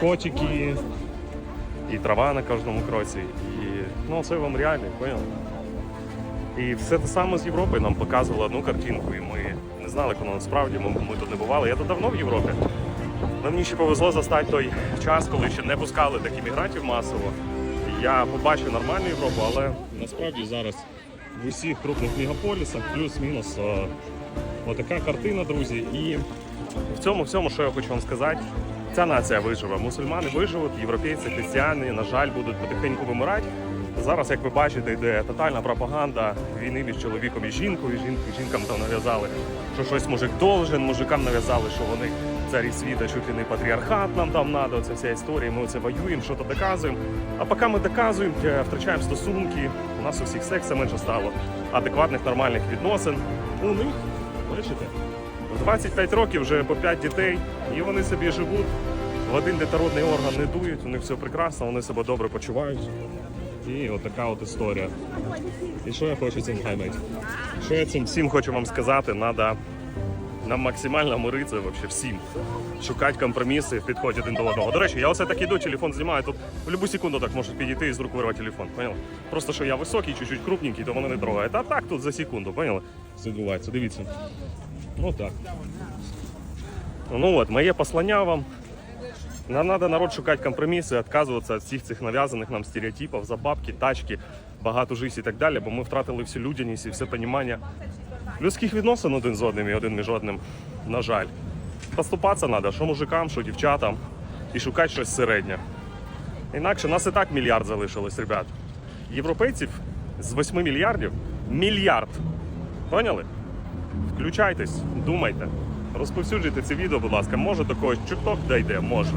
котики, і трава на кожному кроці. І ну це вам реально, поняли? І все те саме з Європи нам показувало одну картинку, і ми не знали, воно насправді, ми, ми тут не бували. Я тут давно в Європі. Але мені ще повезло застати той час, коли ще не пускали таких мігрантів масово. Я побачив нормальну Європу, але насправді зараз в усіх крупних мегаполісах плюс-мінус е, отака картина, друзі. І в цьому всьому, що я хочу вам сказати, ця нація виживе. Мусульмани виживуть, європейці, християни, на жаль, будуть потихеньку вимирати. Зараз, як ви бачите, йде тотальна пропаганда війни між чоловіком і жінкою. Жінки жінкам там нав'язали, що щось мужик должен, мужикам нав'язали, що вони царі світа, ли не патріархат нам там надо. Оце вся історія. Ми це воюємо, що то доказуємо. А поки ми доказуємо, е, втрачаємо стосунки, у нас у всіх секса менше стало, адекватних нормальних відносин. У них, бачите, в 25 років вже по 5 дітей, і вони собі живуть. В один детородний орган не дують, у них все прекрасно, вони себе добре почувають. І от така от історія. І що я хочу цим хаймейт? Що я цим всім хочу вам сказати, треба нам максимально миритися вообще всім. Шукати компроміси в підході один до одного. До речі, я оце так іду, телефон знімаю, тут в будь-яку секунду так можуть підійти і з рук вирвати телефон. Поняли? Просто що я високий, чуть-чуть крупненький, то мене не трогають. А так тут за секунду, поняли? Все відбувається. Дивіться. Ну так. Ну от, моє послання вам. Нам треба народ шукати компроміси, відказуватися від всіх цих нав'язаних нам стереотипів за бабки, тачки, багату життя і так далі, бо ми втратили всю людяність і все розуміння людських відносин один з одним і один між одним, на жаль. Поступатися треба, що мужикам, що дівчатам, і шукати щось середнє. Інакше нас і так мільярд залишилось, ребят. Європейців з 8 мільярдів мільярд. Поняли? Включайтесь, думайте. Розповсюджуйте це відео, будь ласка. Може до когось чуток дійде, може.